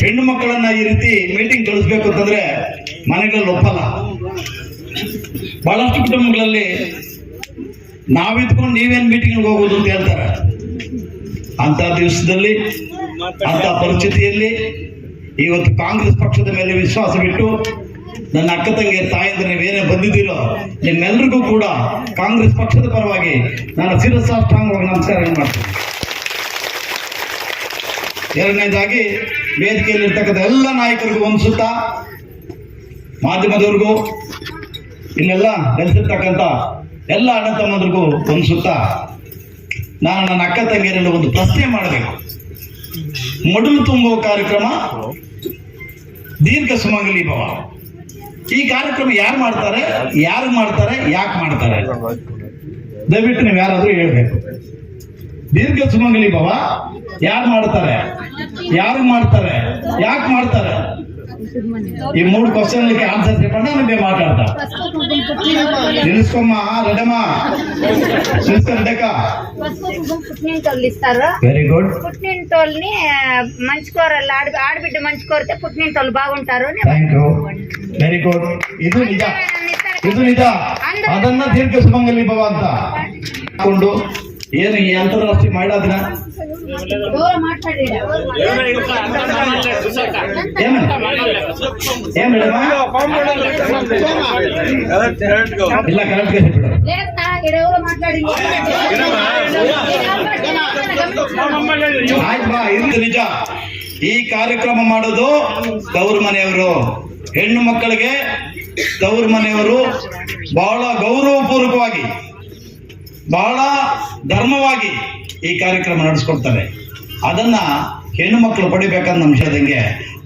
ಹೆಣ್ಣು ಮಕ್ಕಳನ್ನ ಈ ರೀತಿ ಮೀಟಿಂಗ್ ಕಳಿಸ್ಬೇಕು ಅಂತಂದ್ರೆ ಮನೆಗಳಲ್ಲಿ ಒಪ್ಪಲ್ಲ. ಬಹಳಷ್ಟು ಕುಟುಂಬಗಳಲ್ಲಿ ನಾವಿದ್ಕೊಂಡು ನೀವೇನ್ ಮೀಟಿಂಗ್ ಹೋಗೋದು ಅಂತ ಹೇಳ್ತಾರೆ. ಅಂತ ದಿವಸದಲ್ಲಿ ಅಂತ ಪರಿಸ್ಥಿತಿಯಲ್ಲಿ ಇವತ್ತು ಕಾಂಗ್ರೆಸ್ ಪಕ್ಷದ ಮೇಲೆ ವಿಶ್ವಾಸ ಬಿಟ್ಟು ನನ್ನ ಅಕ್ಕ ತಂಗಿಯ ತಾಯಿಂದ ನೀವೇನೇ ಬಂದಿದ್ದೀರೋ, ನಿಮ್ಮೆಲ್ರಿಗೂ ಕೂಡ ಕಾಂಗ್ರೆಸ್ ಪಕ್ಷದ ಪರವಾಗಿ ನಾನು ಶಿರಸಾಷ್ಟಾಂಗವಾಗಿ ನಮಸ್ಕಾರ ಮಾಡ್ತೀನಿ. ಎರಡನೇದಾಗಿ ವೇದಿಕೆಯಲ್ಲಿರ್ತಕ್ಕಂಥ ಎಲ್ಲ ನಾಯಕರಿಗೂ ಒಂದು ಸುತ್ತ ಮಾಧ್ಯಮದವ್ರಿಗೂ, ಇಲ್ಲೆಲ್ಲ ನೆಲೆಸಿರ್ತಕ್ಕಂಥ ಎಲ್ಲ ಅಣ್ಣ ತಮ್ಮದ್ರಿಗೂ ಸುತ್ತ ನಾನು ನನ್ನ ಅಕ್ಕ ತಂಗಿಯರಲ್ಲಿ ಒಂದು ಪ್ರಶ್ನೆ ಮಾಡಬೇಕು. ಮಡಲು ತುಂಬುವ ಕಾರ್ಯಕ್ರಮ ದೀರ್ಘ ಸುಮಂಗಲಿ ಭವ. ಈ ಕಾರ್ಯಕ್ರಮ ಯಾರು ಮಾಡ್ತಾರೆ ಯಾರು ಮಾಡ್ತಾರೆ, ಯಾಕೆ ಮಾಡ್ತಾರೆ? ದಯವಿಟ್ಟು ನೀವು ಯಾರಾದರೂ ಹೇಳ್ಬೇಕು. ದೀರ್ಘ ಸುಮಂಗಲಿ ಭವ ಯಾರು ಮಾಡ್ತಾರೆ? ಯಾರು ಮಾಡ್ತಾರೆ ಯಾಕೆ ಮಾಡ್ತಾರೆ ಈ ಮೂರು ಕ್ವಶನ್ ಆನ್ಸರ್ ತಿಳ್ಕೊಂಡು ನನಗೆ ಮಾತಾಡ್ತಾ ನಿಲ್ಲಿಸ್ಕೊಮ್ಮ ರೆಡಮ್ಮ ನಿಲ್ಲಿಸ್ಕೊಂಡಕ್ಕ పుట్టినింటోళ్ళు ఇస్తారు ವೆರಿ ಗುಡ್ పుట్టినింటోళ్ళని మంచుకోరలు ఆడి ఆడబిడ్డ మంచుకోరితే పుట్టినింటోళ్ళు బాగుంటారు అని ಥ್ಯಾಂಕ್ ಯು ವೆರಿ ಗುಡ್ ಇದು ನಿಜ ಇದು ನಿಜ ಅದನ್ನ ದೀರ್ಘ ಸುಮಂಗಲಿ ಭವ ಅಂತ ಹಾಕೊಂಡು ಏನು ಈ ಅಂತಾರಾಷ್ಟ್ರೀಯ ಮಾಡೋದನ್ನ ಇಲ್ಲ ಕರೆಕ್ಟ್ ಇದು ನಿಜ. ಈ ಕಾರ್ಯಕ್ರಮ ಮಾಡೋದು ತವ್ರ ಮನೆಯವರು. ಹೆಣ್ಣು ಮಕ್ಕಳಿಗೆ ತವ್ರ ಮನೆಯವರು ಬಹಳ ಗೌರವಪೂರ್ವಕವಾಗಿ. ಬಹಳ ಧರ್ಮವಾಗಿ ಈ ಕಾರ್ಯಕ್ರಮ ನಡೆಸ್ಕೊಡ್ತಾರೆ ಅದನ್ನು ಹೆಣ್ಣುಮಕ್ಕಳು ಮಕ್ಕಳು ಪಡಿಬೇಕಂದ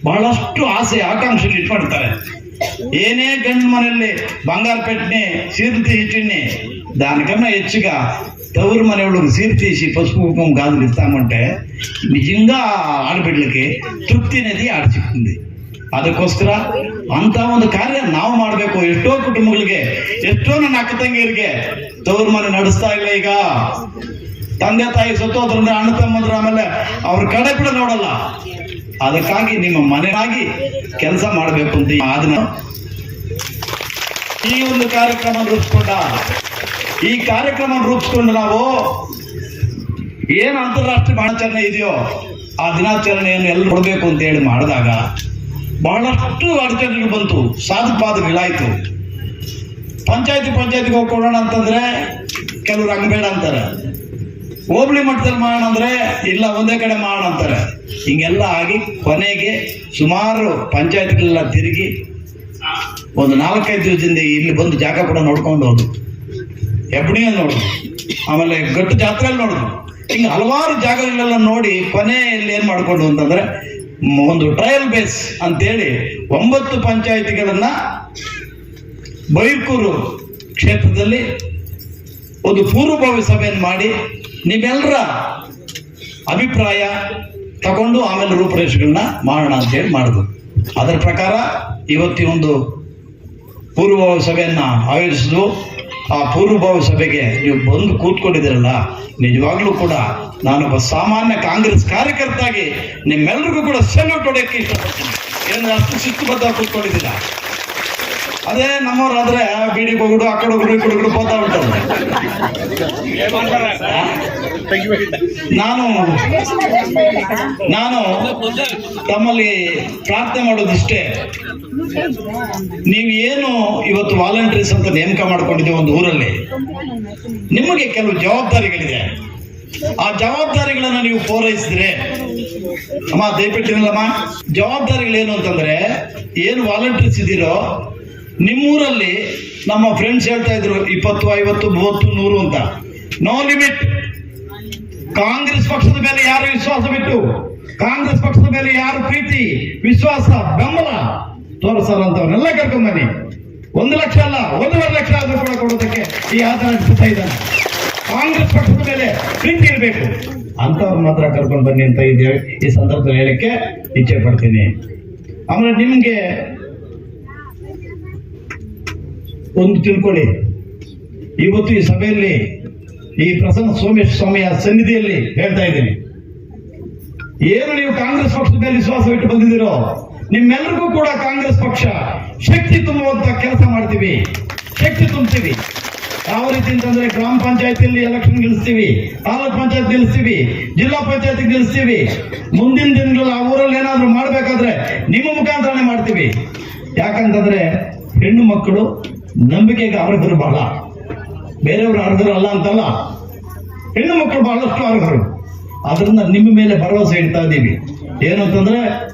ಬಹಳಷ್ಟು ಆಸೆ ಆಕಾಂಕ್ಷೆಯಲ್ಲಿ ಇಟ್ಕೊಂಡಿರ್ತಾರೆ ಏನೇ ಗಂಡು ಮನೆಯಲ್ಲಿ ಬಂಗಾರ ಪೆಟ್ಟಿನಿ ಸೀರ್ತಿ ಇಟ್ಟಿನಿ దానికన్నా హెచ్చుగా తవురు మనవులకు తీసి ತೀಸಿ కుంకుమ గాజులు ఇస్తామంటే నిజంగా ఆడబిడ్డలకి తృప్తి ತೃಪ್ತಿ ನದಿ చెప్తుంది ಅದಕ್ಕೋಸ್ಕರ ಅಂತ ಒಂದು ಕಾರ್ಯ ನಾವು ಮಾಡಬೇಕು. ಎಷ್ಟೋ ಕುಟುಂಬಗಳಿಗೆ, ಎಷ್ಟೋ ನನ್ನ ಅಕ್ಕ ತಂಗಿಯರಿಗೆ ತವರು ಮನೆ ನಡೆಸ್ತಾ ಇಲ್ಲ ಈಗ. ತಂದೆ ತಾಯಿ ಸತ್ತೋದ್ರಿಂದ ಅಣ್ಣ ತಮ್ಮಂದ್ರ ಆಮೇಲೆ ಅವ್ರ ಕಡೆ ಕೂಡ ನೋಡಲ್ಲ. ಅದಕ್ಕಾಗಿ ನಿಮ್ಮ ಮನೆಯಾಗಿ ಕೆಲಸ ಮಾಡಬೇಕು ಅಂತ ಅದನ್ನ ಈ ಒಂದು ಕಾರ್ಯಕ್ರಮ ರೂಪಿಸ್ಕೊಂಡ. ಈ ಕಾರ್ಯಕ್ರಮ ರೂಪಿಸ್ಕೊಂಡು ನಾವು ಏನು ಅಂತಾರಾಷ್ಟ್ರೀಯ ದಿನಾಚರಣೆ ಇದೆಯೋ ಆ ದಿನಾಚರಣೆಯನ್ನು ಎಲ್ಲಿ ಕೊಡಬೇಕು ಅಂತ ಹೇಳಿ ಮಾಡಿದಾಗ ಬಹಳಷ್ಟು ಅಡಚಣೆಗಳು ಬಂತು. ಸಾಧು ಪಾದಗಳಾಯ್ತು ಪಂಚಾಯತಿ ಪಂಚಾಯತಿಗೆ ಹೋಗಿ ಕೊಡೋಣ ಅಂತಂದ್ರೆ ಕೆಲವರು ಹಂಗಬೇಡ ಅಂತಾರೆ. ಹೋಬಳಿ ಮಟ್ಟದಲ್ಲಿ ಮಾಡೋಣ ಅಂದ್ರೆ ಇಲ್ಲ, ಒಂದೇ ಕಡೆ ಮಾಡೋಣ ಅಂತಾರೆ. ಹಿಂಗೆಲ್ಲ ಆಗಿ ಕೊನೆಗೆ ಸುಮಾರು ಪಂಚಾಯತ್ಗಳೆಲ್ಲ ತಿರುಗಿ ಒಂದು ನಾಲ್ಕೈದು ದಿವಸದಿಂದ ಇಲ್ಲಿ ಬಂದು ಜಾಗ ಕೂಡ ನೋಡ್ಕೊಂಡು ಹೋದ್ರು. ಹೆಬ್ಬಣಿಯಲ್ಲಿ ನೋಡಿದ್ರು ಆಮೇಲೆ ಗಟ್ಟು ಜಾತ್ರೆಯಲ್ಲಿ ನೋಡಿದ್ರು ಹಿಂಗೆ ಹಲವಾರು ಜಾಗಗಳೆಲ್ಲ ನೋಡಿ ಕೊನೆಯಲ್ಲಿ ಏನು ಮಾಡ್ಕೊಂಡು ಅಂತಂದ್ರೆ ಒಂದು ಟ್ರಯಲ್ ಬೇಸ್ ಅಂತೇಳಿ ಒಂಬತ್ತು ಪಂಚಾಯಿತಿಗಳನ್ನ ಬೈಕೂರು ಕ್ಷೇತ್ರದಲ್ಲಿ ಒಂದು ಪೂರ್ವಭಾವಿ ಸಭೆಯನ್ನು ಮಾಡಿ ನಿಮ್ಮೆಲ್ಲರ ಅಭಿಪ್ರಾಯ ತಗೊಂಡು ಆಮೇಲೆ ರೂಪುರೇಷೆಗಳನ್ನ ಮಾಡೋಣ ಅಂತ ಹೇಳಿ ಮಾಡಿದ್ರು. ಅದರ ಪ್ರಕಾರ ಇವತ್ತಿನ ಒಂದು ಪೂರ್ವಭಾವಿ ಸಭೆಯನ್ನು ಆಯೋಜಿಸಿದ್ವು. ಆ ಪೂರ್ವಭಾವಿ ಸಭೆಗೆ ನೀವು ಬಂದು ಕೂತ್ಕೊಂಡಿದ್ದೀರಲ್ಲ, ನಿಜವಾಗ್ಲೂ ಕೂಡ ನಾನೊಬ್ಬ ಸಾಮಾನ್ಯ ಕಾಂಗ್ರೆಸ್ ಕಾರ್ಯಕರ್ತಾಗಿ ನಿಮ್ಮೆಲ್ರಿಗೂ ಕೂಡ ಸೆಲ್ಯೂಟ್ ಹೊಡೆಯಕ್ಕೆ ಇಷ್ಟಪಡ್ತೀನಿ. ಏನಂದ್ರೆ ಅಷ್ಟು ಶಿಸ್ತುಬದ್ಧ ಕೂತ್ಕೊಂಡಿದ್ದೀರಾ? ಅದೇ ನಮ್ಮವ್ರಾದ್ರೆ ಬೀಡಿ ಹೋಗ್ಬಿಡು, ಆ ಕಡೆ ಹೋಗ್ಬಿಡು, ಈ ಕಡೆ ಹೋಗ್ಬಿಡು ನಾನು ನಾನು ತಮ್ಮಲ್ಲಿ ಪ್ರಾರ್ಥನೆ ಮಾಡೋದಿಷ್ಟೇ. ನೀವು ಏನು ಇವತ್ತು ವಾಲಂಟೀರ್ಸ್ ಅಂತ ನೇಮಕ ಮಾಡ್ಕೊಂಡಿದ್ದೀವಿ ಒಂದು ಊರಲ್ಲಿ? ನಿಮಗೆ ಕೆಲವು ಜವಾಬ್ದಾರಿಗಳಿದೆ. ಆ ಜವಾಬ್ದಾರಿಗಳನ್ನ ನೀವು ಪೂರೈಸಿದ್ರೆ, ಅಮ್ಮ ದಯವಿಟ್ಟಿನಲ್ಲಮ್ಮ ಜವಾಬ್ದಾರಿಗಳೇನು ಅಂತಂದ್ರೆ, ಏನು ವಾಲಂಟೀರ್ಸ್ ಇದ್ದೀರೋ ನಿಮ್ಮೂರಲ್ಲಿ ನಮ್ಮ ಫ್ರೆಂಡ್ಸ್ ಹೇಳ್ತಾ ಇದ್ರು ಇಪ್ಪತ್ತು, ಐವತ್ತು, ಮೂವತ್ತು, ನೂರು ಅಂತ. ನೋ ಲಿಮಿಟ್ ಕಾಂಗ್ರೆಸ್ ಪಕ್ಷದ ಮೇಲೆ ಯಾರು ವಿಶ್ವಾಸ ಬಿಟ್ಟು? ಕಾಂಗ್ರೆಸ್ ಪಕ್ಷದ ಮೇಲೆ ಯಾರು ಪ್ರೀತಿ, ವಿಶ್ವಾಸ, ಬೆಂಬಲ? ಕರ್ಕೊಂಡ್ ಕರ್ಕೊಂಬನ್ನಿ ಒಂದು ಲಕ್ಷ ಅಲ್ಲ, ಒಂದೂವರೆ ಲಕ್ಷ ಆದರೂ ಕೂಡ ಕೊಡೋದಕ್ಕೆ ಈ ಆತ ಇದ್ದಾನೆ ಕಾಂಗ್ರೆಸ್ ಪಕ್ಷದ ಮೇಲೆ ಪ್ರೀತಿ ಇರಬೇಕು. ಅಂತವ್ರ ಮಾತ್ರ ಕರ್ಕೊಂಡು ಬನ್ನಿ ಅಂತ ಇದೆ ಈ ಸಂದರ್ಭದಲ್ಲಿ ಹೇಳಕ್ಕೆ ಇಚ್ಛೆ ಪಡ್ತೀನಿ. ಆಮೇಲೆ ನಿಮ್ಗೆ ಒಂದು ತಿಳ್ಕೊಳ್ಳಿ. ಇವತ್ತು ಈ ಸಭೆಯಲ್ಲಿ ಈ ಪ್ರಸನ್ನ ಸೋಮೇಶ್ ಸ್ವಾಮಿಯ ಸನ್ನಿಧಿಯಲ್ಲಿ ಹೇಳ್ತಾ ಇದ್ದೀನಿ. ಏನು ನೀವು ಕಾಂಗ್ರೆಸ್ ಪಕ್ಷದ ಮೇಲೆ ವಿಶ್ವಾಸ ಇಟ್ಟು ಬಂದಿದ್ದೀರೋ ನಿಮ್ಮೆಲ್ಲರಿಗೂ ಕೂಡ ಕಾಂಗ್ರೆಸ್ ಪಕ್ಷ ಶಕ್ತಿ ತುಂಬುವಂತ ಕೆಲಸ ಮಾಡ್ತೀವಿ. ಶಕ್ತಿ ತುಂಬ್ತೀವಿ ಯಾವ ರೀತಿ ಅಂತಂದ್ರೆ ಗ್ರಾಮ ಪಂಚಾಯತಿಯಲ್ಲಿ ಎಲೆಕ್ಷನ್ ಗೆಲ್ಲಿಸ್ತೀವಿ, ತಾಲೂಕ್ ಪಂಚಾಯತ್ ಗೆಲ್ಲಿಸ್ತೀವಿ, ಜಿಲ್ಲಾ ಪಂಚಾಯತ್ ಗೆಲ್ಲಿಸ್ತೀವಿ. ಮುಂದಿನ ದಿನಗಳಲ್ಲಿ ಆ ಊರಲ್ಲಿ ಏನಾದ್ರು ಮಾಡ್ಬೇಕಾದ್ರೆ ನಿಮ್ಮ ಮುಖಾಂತರನೇ ಮಾಡ್ತೀವಿ. ಯಾಕಂತಂದ್ರೆ ಹೆಣ್ಣು ಮಕ್ಕಳು ನಂಬಿಕೆಗೆ ಅರ್ಹರು ಬಹಳ. ಬೇರೆಯವರು ಅರ್ಹರು ಅಲ್ಲ ಅಂತಲ್ಲ. ಹೆಣ್ಣು ಮಕ್ಕಳು ಬಹಳಷ್ಟು ಅರ್ಹರು. ಅದರಿಂದ ನಿಮ್ಮ ಮೇಲೆ ಭರವಸೆ ಇಡ್ತಾ ಇದ್ದೀವಿ. ಏನಂತಂದ್ರೆ,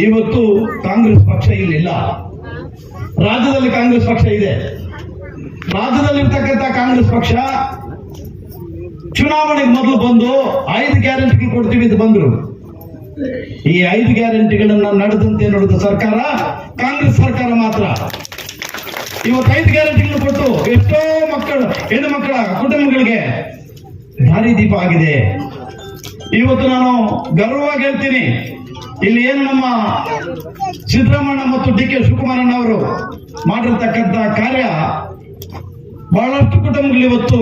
ಇವತ್ತು ಕಾಂಗ್ರೆಸ್ ಪಕ್ಷ ಇಲ್ಲಿಲ್ಲ. ರಾಜ್ಯದಲ್ಲಿ ಕಾಂಗ್ರೆಸ್ ಪಕ್ಷ ಇದೆ. ರಾಜ್ಯದಲ್ಲಿರ್ತಕ್ಕಂಥ ಕಾಂಗ್ರೆಸ್ ಪಕ್ಷ ಚುನಾವಣೆಗೆ ಮೊದಲು ಬಂದು ಐದು ಗ್ಯಾರಂಟಿಗಳು ಕೊಡ್ತೀವಿ ಅಂತ ಬಂದ್ರು. ಈ ಐದು ಗ್ಯಾರಂಟಿಗಳನ್ನ ನಡೆದಂತೆ ನೋಡಿದ ಸರ್ಕಾರ ಕಾಂಗ್ರೆಸ್ ಸರ್ಕಾರ ಮಾತ್ರ. ಇವತ್ತು ಐದು ಗ್ಯಾರಂಟಿಗಳನ್ನು ಕೊಟ್ಟು ಎಷ್ಟೋ ಮಕ್ಕಳು, ಹೆಣ್ಣು ಮಕ್ಕಳ ಕುಟುಂಬಗಳಿಗೆ ದಾರಿ ದೀಪ ಆಗಿದೆ. ಇವತ್ತು ನಾನು ಗರ್ವವಾಗಿ ಹೇಳ್ತೀನಿ. ಇಲ್ಲಿ ಏನು ನಮ್ಮ ಸಿದ್ದರಾಮಣ್ಣ ಮತ್ತು ಡಿ ಕೆ ಶಿವಕುಮಾರಣ್ಣ ಅವರು ಮಾಡಿರ್ತಕ್ಕಂಥ ಕಾರ್ಯ, ಬಹಳಷ್ಟು ಕುಟುಂಬಗಳು ಇವತ್ತು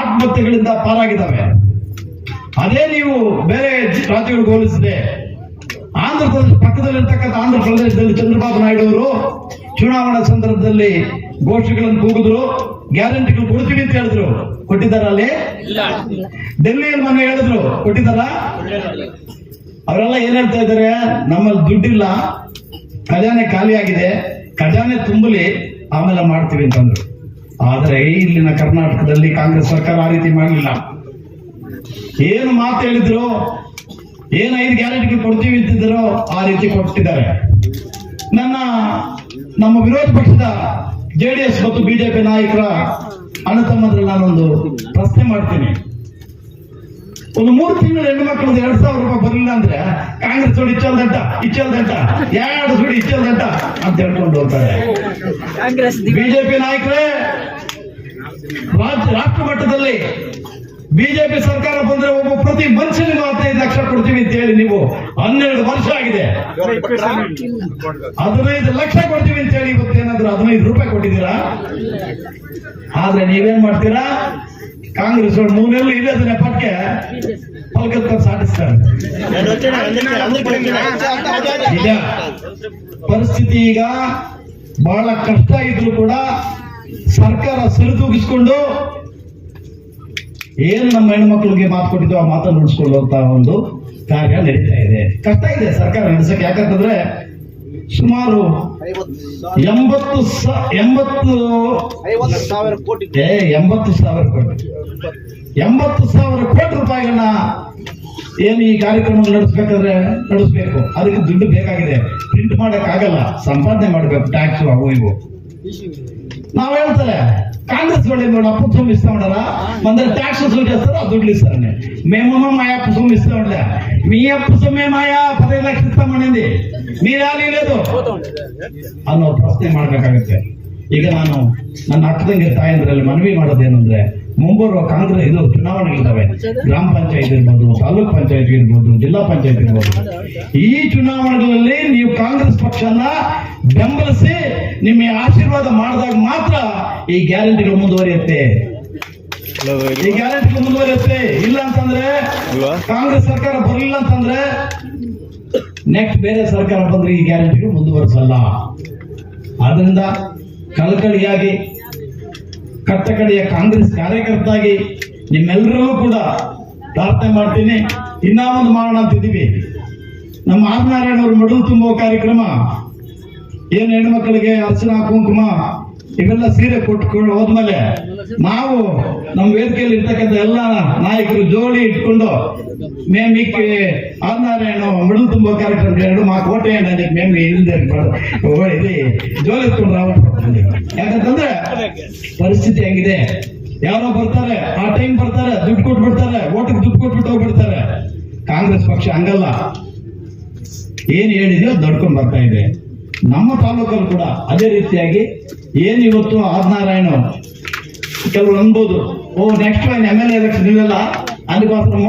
ಆತ್ಮಹತ್ಯೆಗಳಿಂದ ಪಾರಾಗಿದ್ದಾವೆ. ಅದೇ ನೀವು ಬೇರೆ ರಾಜ್ಯಗಳಿಗೆ ಹೋಲಿಸಿದೆ ಆಂಧ್ರ ಪ್ರದೇಶ, ಪಕ್ಕದಲ್ಲಿರ್ತಕ್ಕಂಥ ಆಂಧ್ರ ಪ್ರದೇಶದಲ್ಲಿ ಚಂದ್ರಬಾಬು ನಾಯ್ಡು ಅವರು ಚುನಾವಣಾ ಸಂದರ್ಭದಲ್ಲಿ ಘೋಷಣೆಗಳನ್ನು ಕೂಗಿದ್ರು ಗ್ಯಾರಂಟಿಗಳು ಕೊಡ್ತೀವಿ ಅಂತ ಹೇಳಿದ್ರು. ಕೊಟ್ಟಿದ್ದಾರ ಅಲ್ಲಿ? ಡೆಲ್ಲಿಯಲ್ಲಿ ಮೊನ್ನೆ ಹೇಳಿದ್ರು. ಕೊಟ್ಟಿದ್ದಾರ? ಅವರೆಲ್ಲ ಏನ್ ಹೇಳ್ತಾ ಇದ್ದಾರೆ? ನಮ್ಮಲ್ಲಿ ದುಡ್ಡಿಲ್ಲ ಖಜಾನೆ ಖಾಲಿ ಆಗಿದೆ ಖಜಾನೆ ತುಂಬಲಿ ಆಮೇಲೆ ಮಾಡ್ತೀವಿ ಅಂತಂದ್ರು. ಆದ್ರೆ ಇಲ್ಲಿನ ಕರ್ನಾಟಕದಲ್ಲಿ ಕಾಂಗ್ರೆಸ್ ಸರ್ಕಾರ ಆ ರೀತಿ ಮಾಡಲಿಲ್ಲ. ಏನು ಮಾತು ಹೇಳಿದ್ರು? ಏನು ಐದು ಗ್ಯಾರಂಟಿ ಕೊಡ್ತೀವಿ ಅಂತಿದ್ರು ಆ ರೀತಿ ಕೊಟ್ಟಿದ್ದಾರೆ. ನನ್ನ ನಮ್ಮ ವಿರೋಧ ಪಕ್ಷದ ಜೆಡಿಎಸ್ ಮತ್ತು ಬಿಜೆಪಿ ನಾಯಕರ ಅಣ್ಣ ತಮ್ಮದ್ರಲ್ಲಿ ನಾನೊಂದು ಪ್ರಶ್ನೆ ಮಾಡ್ತೀನಿ. ಒಂದು ಮೂರು ತಿಂಗಳು ಹೆಣ್ಣು ಮಕ್ಕಳು ಎರಡ್ ಸಾವಿರ ರೂಪಾಯಿ ಬರಲಿಲ್ಲ ಅಂದ್ರೆ ಕಾಂಗ್ರೆಸ್ ನೋಡಿ ಇಚ್ಚಲ್ ದಂಟ ಇಚ್ಚಲ್ ದಂಟ ಎರಡು ಸುಡಿ ಇಚ್ಚಲ್ ದಂಟ ಅಂತ ಹೇಳ್ಕೊಂಡು ಹೋಗ್ತಾರೆ. ಬಿಜೆಪಿ ನಾಯಕರೇ ರಾಜ್ಯ ರಾಷ್ಟ್ರ ಮಟ್ಟದಲ್ಲಿ ಬಿಜೆಪಿ ಸರ್ಕಾರ ಬಂದ್ರೆ ಒಬ್ಬ ಪ್ರತಿ ಮನುಷ್ಯನಿಗೆ ಹದಿನೈದು ಲಕ್ಷ ಕೊಡ್ತೀವಿ ಅಂತ ಹೇಳಿ ನೀವು ಹನ್ನೆರಡು ವರ್ಷ ಆಗಿದೆ. ಹದಿನೈದು ಲಕ್ಷ ಕೊಡ್ತೀವಿ ಅಂತ ಹೇಳಿ ಇವತ್ತೇನಾದ್ರೂ ಹದಿನೈದು ರೂಪಾಯಿ ಕೊಟ್ಟಿದ್ದೀರಾ? ಆದ್ರೆ ನೀವೇನ್ ಮಾಡ್ತೀರಾ? ಕಾಂಗ್ರೆಸ್ ಮೂನೆಲ್ಲ ಇದೆ ಅದನ್ನ ಪಕ್ಕೆ ಪಲ್ಕತ್ತ ಸಾಧಿಸ್ತಾರೆ. ಈಗ ಪರಿಸ್ಥಿತಿ ಈಗ ಬಹಳ ಕಷ್ಟ ಇದ್ರು ಕೂಡ ಸರ್ಕಾರ ಸರಿದೂಗಿಸ್ಕೊಂಡು ಏನು ನಮ್ಮ ಹೆಣ್ಮಕ್ಳಿಗೆ ಮಾತು ಕೊಟ್ಟಿದ್ದು ಆ ಮಾತನ್ನು ಉಳಿಸ್ಕೊಳ್ಳುವಂತ ಒಂದು ಕಾರ್ಯ ನಡೀತಾ ಇದೆ. ಕಷ್ಟ ಇದೆ ಸರ್ಕಾರ ನಡೆಸಕ್ಕೆ. ಯಾಕಂತಂದ್ರೆ ಸುಮಾರು ಎಂಬತ್ತು ಎಂಬತ್ತು ಸಾವಿರ ಕೋಟಿ ಎಂಬತ್ತು ಸಾವಿರ ಕೋಟಿ. ಎಂಬತ್ತು ಸಾವಿರ ಕೋಟಿ ರೂಪಾಯಿಗಳನ್ನ ಏನು ಈ ಕಾರ್ಯಕ್ರಮ ನಡೆಸ್ಬೇಕಾದ್ರೆ ನಡೆಸ್ಬೇಕು. ಅದಕ್ಕೆ ದುಡ್ಡು ಬೇಕಾಗಿದೆ. ಪ್ರಿಂಟ್ ಮಾಡಕ್ ಆಗಲ್ಲ ಸಂಪಾದನೆ ಮಾಡ್ಬೇಕು. ಟ್ಯಾಕ್ಸ್ ಅವು ಇವು. ನಾವ್ ಹೇಳ್ತಾರೆ కాంగ్రెస్ వాళ్ళు ఏమో అప్పు సొమ్ము ఇస్తా ఉండరా మన దగ్గర ట్యాక్స్ వసూలు చేస్తారు ఆ దుడ్లు ఇస్తారని మేమేమో మా అప్పు సొమ్ము ఇస్తా ఉండలే మీ అప్పు సొమ్మే మాయా పదహైదు లక్షలు ఇస్తామనింది మీరు లేదు ಅನ್ನೋ ಪ್ರಶ್ನೆ ಮಾಡ್ಬೇಕಾಗತ್ತೆ ಈಗ ನಾನು ನನ್ನ ಅಕ್ಕದಂಗೆ ತಾಯಂದ್ರಲ್ಲಿ ಮನವಿ ಮಾಡೋದೇನಂದ್ರೆ ಮುಂಬರುವ ಕಾಂಗ್ರೆಸ್ ಇದು ಚುನಾವಣೆಗಳಿದ್ದಾವೆ ಗ್ರಾಮ ಪಂಚಾಯತ್ ಇರ್ಬೋದು ತಾಲೂಕ್ ಪಂಚಾಯತ್ ಇರ್ಬೋದು ಜಿಲ್ಲಾ ಪಂಚಾಯತ್ ಇರ್ಬೋದು ಈ ಚುನಾವಣೆಗಳಲ್ಲಿ ನೀವು ಕಾಂಗ್ರೆಸ್ ಪಕ್ಷನ ಬೆಂಬಲಿಸಿ ನಿಮಗೆ ಆಶೀರ್ವಾದ ಮಾಡಿದಾಗ ಮಾತ್ರ ಈ ಗ್ಯಾರಂಟಿಗಳು ಮುಂದುವರಿಯುತ್ತೆ. ಈ ಗ್ಯಾರಂಟಿಗಳು ಮುಂದುವರಿಯುತ್ತೆ. ಇಲ್ಲ ಅಂತಂದ್ರೆ ಕಾಂಗ್ರೆಸ್ ಸರ್ಕಾರ ಬರಲಿಲ್ಲ ಅಂತಂದ್ರೆ ನೆಕ್ಸ್ಟ್ ಬೇರೆ ಸರ್ಕಾರ ಬಂದ್ರೆ ಈ ಗ್ಯಾರಂಟಿಗಳು ಮುಂದುವರಿಸಲ್ಲ. ಆದ್ರಿಂದ ಕಳಕಳಿಯಾಗಿ ಕಟ್ಟಕಡೆಯ ಕಾಂಗ್ರೆಸ್ ಕಾರ್ಯಕರ್ತಾಗಿ ನಿಮ್ಮೆಲ್ಲರಿಗೂ ಕೂಡ ಪ್ರಾರ್ಥನೆ ಮಾಡ್ತೀನಿ. ಇನ್ನೂ ಒಂದು ಮಾಡೋಣ ಅಂತಿದ್ದೀವಿ. ನಮ್ಮ ಆರ್ ನಾರಾಯಣ ಅವರು ಮಡಲು ತುಂಬುವ ಕಾರ್ಯಕ್ರಮ ಏನ್ ಹೆಣ್ಮಕ್ಳಿಗೆ ಅರ್ಚನಾ, ಕುಂಕುಮ, ಇವೆಲ್ಲ ಸೀರೆ ಕೊಟ್ಕೊಂಡು ಹೋದ್ಮೇಲೆ ನಾವು ನಮ್ಮ ವೇದಿಕೆಯಲ್ಲಿ ಇರ್ತಕ್ಕಂಥ ಎಲ್ಲ ನಾಯಕರು ಜೋಡಿ ಇಟ್ಕೊಂಡು ಮೇಮಿಕ್ಕೆ ಆರ್ನಾರಾಯಣ ಮಿಡಲ್ ತುಂಬ ಕಾರ್ಯಕ್ರಮ ಎರಡು ಮಾ ಕೋಟೆ ಮೇಮಿ ಇಲ್ಲದೆ ಇದು, ಜೋಡಿ ಇಟ್ಕೊಂಡು ರಾವಣ ಯಾಕಂತಂದ್ರೆ ಪರಿಸ್ಥಿತಿ ಹೆಂಗಿದೆ? ಯಾರೋ ಬರ್ತಾರೆ, ಆ ಟೈಮ್ ಬರ್ತಾರೆ, ದುಡ್ಡು ಕೊಟ್ಬಿಡ್ತಾರೆ ಓಟಿಗೆ ದುಡ್ಡು ಕೊಟ್ಬಿಟ್ಟು ಹೋಗ್ಬಿಡ್ತಾರೆ. ಕಾಂಗ್ರೆಸ್ ಪಕ್ಷ ಹಂಗಲ್ಲ. ಏನ್ ಹೇಳಿದೆಯೋ ದೊಡ್ಕೊಂಡ್ ಬರ್ತಾ ಇದೆ. ನಮ್ಮ ತಾಲೂಕಲ್ಲಿ ಕೂಡ ಅದೇ ರೀತಿಯಾಗಿ ಏನು ಇವತ್ತು ಆದ್ನಾರಾಯಣ ಕೆಲವರು ಅನ್ಬೋದು, ಓ next M L A election ಇವೆಲ್ಲ ಅದಕ್ಕೋಸ್ಕರ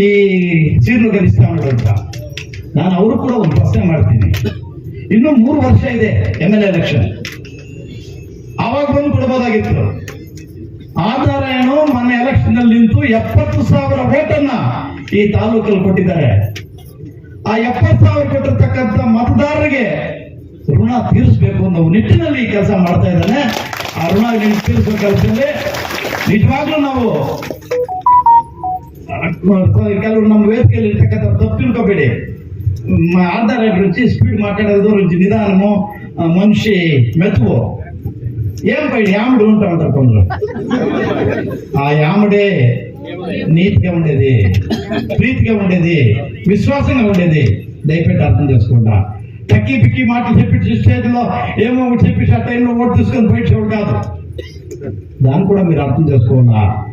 ಈ ಸೀರು ಗರಿಷ್ಠ ಅಂತ. ನಾನು ಅವರು ಕೂಡ ಒಂದು ಪ್ರಶ್ನೆ ಮಾಡ್ತೀನಿ. ಇನ್ನೂ ಮೂರು ವರ್ಷ ಇದೆ ಎಂ ಎಲ್ ಎಲೆಕ್ಷನ್ ಆವಾಗ ಬಂದು ಕೊಡ್ಬೋದಾಗಿತ್ತು. ಆದಾರಾಯಣ ಮೊನ್ನೆ ಎಲೆಕ್ಷನ್ ಅಲ್ಲಿ ನಿಂತು ಎಪ್ಪತ್ತು ಸಾವಿರ ಓಟನ್ನ ಈ ತಾಲೂಕಲ್ಲಿ ಕೊಟ್ಟಿದ್ದಾರೆ. ಆ ಎಪ್ಪತ್ತು ಸಾವಿರ ಕೊಟ್ಟಿರ್ತಕ್ಕಂಥ ಮತದಾರರಿಗೆ ಋಣ ತೀರಿಸಬೇಕು ಅನ್ನೋ ನಿಟ್ಟಿನಲ್ಲಿ ಈ ಕೆಲಸ ಮಾಡ್ತಾ ಇದ್ದಾನೆ. ಆ ಋಣ ತೀರಿಸುವ ಕೆಲಸದಲ್ಲಿ ನಿಜವಾಗ್ಲೂ ನಾವು ಕೆಲವರು ನಮ್ಮ ವೇದಿಕೆಯಲ್ಲಿ ಇರ್ತಕ್ಕಂಥ ತಪ್ಪು ತಿಳ್ಕೊಬೇಡಿ. ಆಧಾರ ರುಚಿ ಸ್ಪೀಡ್ ಮಾತಾಡೋದು, ರುಚಿ ನಿಧಾನము ಮನುಷ್ಯ మెతువు ಏನ್ పై ಯಾಮಡು ఉంటాడు కొందరు ಆ ಯಾಮಡೆ నీతిగా ఉండేది. ప్రీతిగా ఉండేది. విశ్వాసంగా ఉండేది. దయపెట్టి అర్థం చేసుకుంటా. టక్కి పిక్కి మాటలు చెప్పి స్టేజ్లో ఏమో ఒకటి చెప్పి ఆ టైంలో ఓటు తీసుకొని బయట కాదు. దాన్ని కూడా మీరు అర్థం చేసుకోవాలా